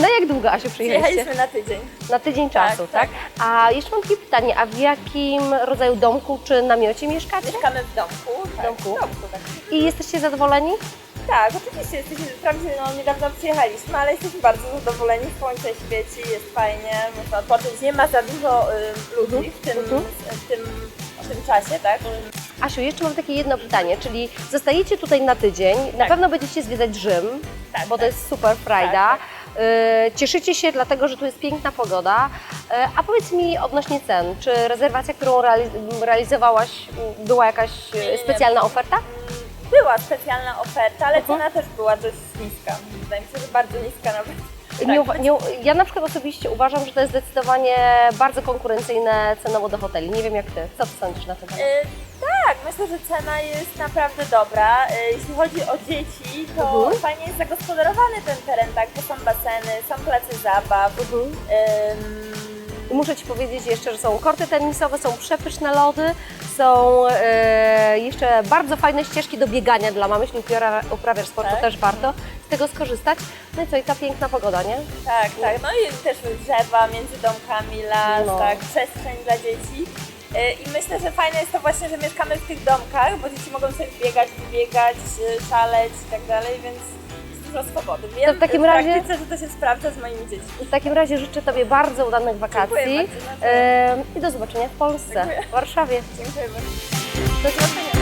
Na jak długo, Asiu, przyjechaliście? Przyjechaliśmy na tydzień. Na tydzień czasu, tak, tak. A jeszcze mam takie pytanie, a w jakim rodzaju domku czy namiocie mieszkacie? Mieszkamy w domku. Tak, domku? W domku tak. I jesteście zadowoleni? tak, oczywiście jesteśmy, wprawdzie no, niedawno przyjechaliśmy, ale jesteśmy bardzo zadowoleni. Słońce świeci, jest fajnie, można odpocząć. Nie ma za dużo y, ludzi w, tym, Mhm. w, tym, w tym czasie, tak? Asiu, jeszcze mam takie jedno pytanie, czyli zostajecie tutaj na tydzień, na Tak. pewno będziecie zwiedzać Rzym, Tak, bo to tak. jest super frajda. Tak, Y, Cieszycie się dlatego, że tu jest piękna pogoda. Y, A powiedz mi odnośnie cen, czy rezerwacja, którą reali- realizowałaś, była jakaś nie. specjalna oferta? Była specjalna oferta, ale Mhm. cena też była dość niska. Wydaje mi się, że bardzo niska nawet. Nie, nie, ja na przykład osobiście uważam, że to jest zdecydowanie bardzo konkurencyjne cenowo do hoteli. Nie wiem jak ty, co ty sądzisz na ten temat? Y, tak, myślę, że cena jest naprawdę dobra. Y, jeśli chodzi o dzieci, to Mhm. fajnie jest zagospodarowany ten teren, tak? Bo są baseny, są place zabaw. Mhm. Ym, I muszę Ci powiedzieć jeszcze, że są korty tenisowe, są przepyszne lody, są e, jeszcze bardzo fajne ścieżki do biegania dla mamy, jeśli uprawia- uprawiasz sport, to Tak. też warto z tego skorzystać. No i co, i ta piękna pogoda, nie? tak, tak. No i też drzewa między domkami, las, No. tak, przestrzeń dla dzieci. Y, I myślę, że fajne jest to właśnie, że mieszkamy w tych domkach, bo dzieci mogą sobie biegać, biegać, szaleć i tak dalej, więc jest dużo swobody. Wiem w takim w razie- praktyce, że to się sprawdza z moimi dziećmi. W takim razie życzę Tobie bardzo udanych wakacji Dziękuję bardzo. e, i do zobaczenia w Polsce, Dziękuję. w Warszawie. Dziękuję bardzo. Do zobaczenia.